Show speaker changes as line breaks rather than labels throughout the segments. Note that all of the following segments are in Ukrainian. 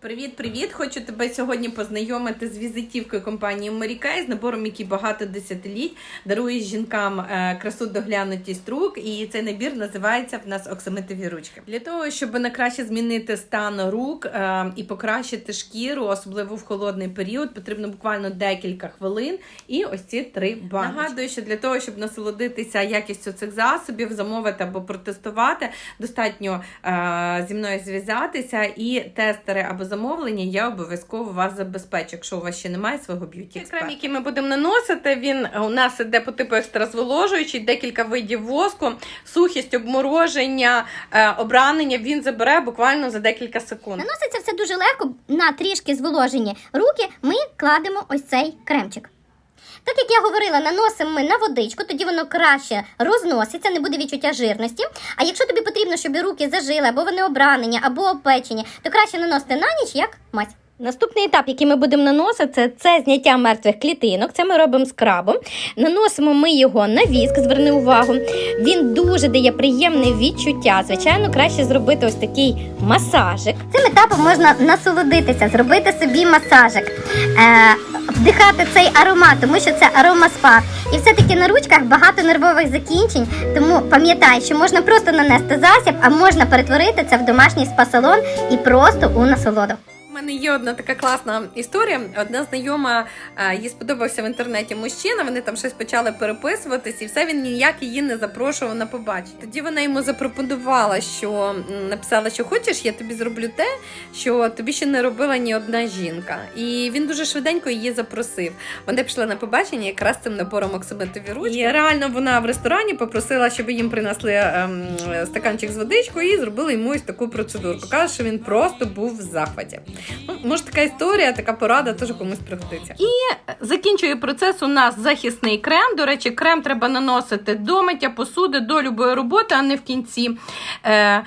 Привіт, привіт! Хочу тебе сьогодні познайомити з візитівкою компанії Марікай, з набором, який багато десятиліть дарує жінкам е, красу доглянутість рук. І цей набір називається в нас оксамитові ручки. Для того, щоб на краще змінити стан рук е, і покращити шкіру, особливо в холодний період, потрібно буквально декілька хвилин. І ось ці три банки. Нагадую, що для того, щоб насолодитися якістю цих засобів, замовити або протестувати, достатньо е, зі мною зв'язатися і тестери або замовлення я обов'язково вас забезпечу, якщо у вас ще немає свого б'юті крем, який ми будемо наносити, він у нас іде по типу екстразволожуючий, декілька видів воску, сухість, обмороження, е, обранення. Він забере буквально за декілька секунд.
Наноситься все дуже легко на трішки зволожені руки. Ми кладемо ось цей кремчик. Так як я говорила, наносимо ми на водичку, тоді воно краще розноситься, не буде відчуття жирності. А якщо тобі потрібно, щоб руки зажили, або вони обранені, або опечені, то краще наносити на ніч як мазь. Наступний етап, який ми будемо наносити, це, це зняття мертвих клітинок. Це ми робимо скрабом. Наносимо ми його на віск, зверни увагу. Він дуже дає приємне відчуття. Звичайно, краще зробити ось такий масажик. Цим етапом можна насолодитися, зробити собі масажик, е, вдихати цей аромат, тому що це аромаспа. І все-таки на ручках багато нервових закінчень. Тому пам'ятай, що можна просто нанести засіб, а можна перетворити це в домашній спа-салон і просто у насолоду.
Мене є одна така класна історія. Одна знайома е, їй сподобався в інтернеті мужчина. Вони там щось почали переписуватись, і все він ніяк її не запрошував на побачення. Тоді вона йому запропонувала, що написала, що хочеш, я тобі зроблю те, що тобі ще не робила ні одна жінка. І він дуже швиденько її запросив. Вони пішли на побачення якраз цим набором оксамитові ручки. І реально вона в ресторані попросила, щоб їм принесли ем, стаканчик з водичкою і зробили йому ось таку процедурку. Каже, що він просто був в захваті. Ну, може, така історія, така порада теж комусь пригодиться. І закінчує процес у нас захисний крем. До речі, крем треба наносити до миття посуди, до любої роботи, а не в кінці. Е,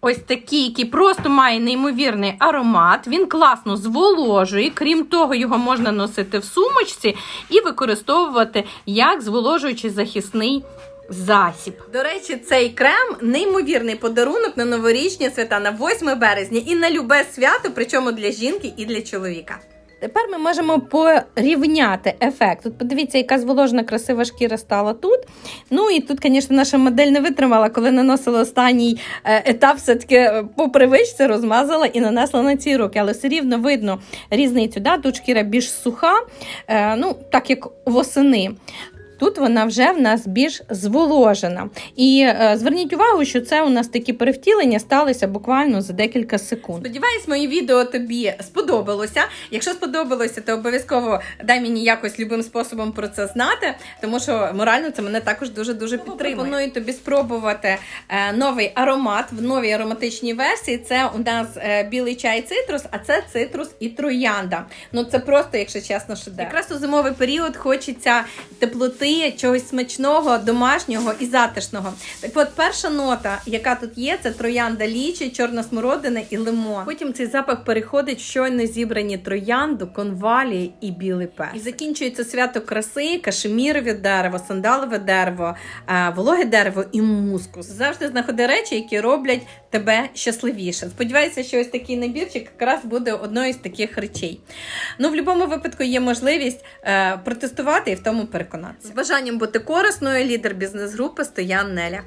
Ось такий, який просто має неймовірний аромат. Він класно зволожує. Крім того, його можна носити в сумочці і використовувати як зволожуючий захисний засіб. До речі, цей крем неймовірний подарунок на новорічні свята на 8 березня і на любе свято, причому для жінки і для чоловіка. Тепер ми можемо порівняти ефект. Тут подивіться, яка зволожена красива шкіра стала тут. Ну і тут, звісно, наша модель не витримала, коли наносила останній е, етап, все-таки е, по привичці розмазала і нанесла на ці руки. Але все рівно видно різницю. Да? Тут шкіра більш суха, е, ну так як восени. Тут вона вже в нас більш зволожена. І е, зверніть увагу, що це у нас такі перевтілення сталися буквально за декілька секунд. Сподіваюсь, моє відео тобі сподобалося. Якщо сподобалося, то обов'язково дай мені якось любим способом про це знати, тому що морально це мене також дуже дуже підтримує. Пропоную тобі спробувати е, новий аромат в новій ароматичній версії. Це у нас е, білий чай цитрус, а це цитрус і троянда. Ну це просто, якщо чесно, шедевр. Якраз у зимовий період хочеться теплоти, чогось смачного, домашнього і затишного. Так от перша нота, яка тут є, це троянда лічі, чорна смородина і лимон. Потім цей запах переходить в щойно зібрані троянду, конвалії і білий персик. І закінчується свято краси, кашемірове дерево, сандалове дерево, е, вологе дерево і мускус. Завжди знаходи речі, які роблять тебе щасливіше. Сподіваюся, що ось такий набірчик якраз буде одною з таких речей. Ну, в будь-якому випадку є можливість е, протестувати і в тому переконатися. Бажанням бути корисною лідер бізнес-групи Стоян Неля.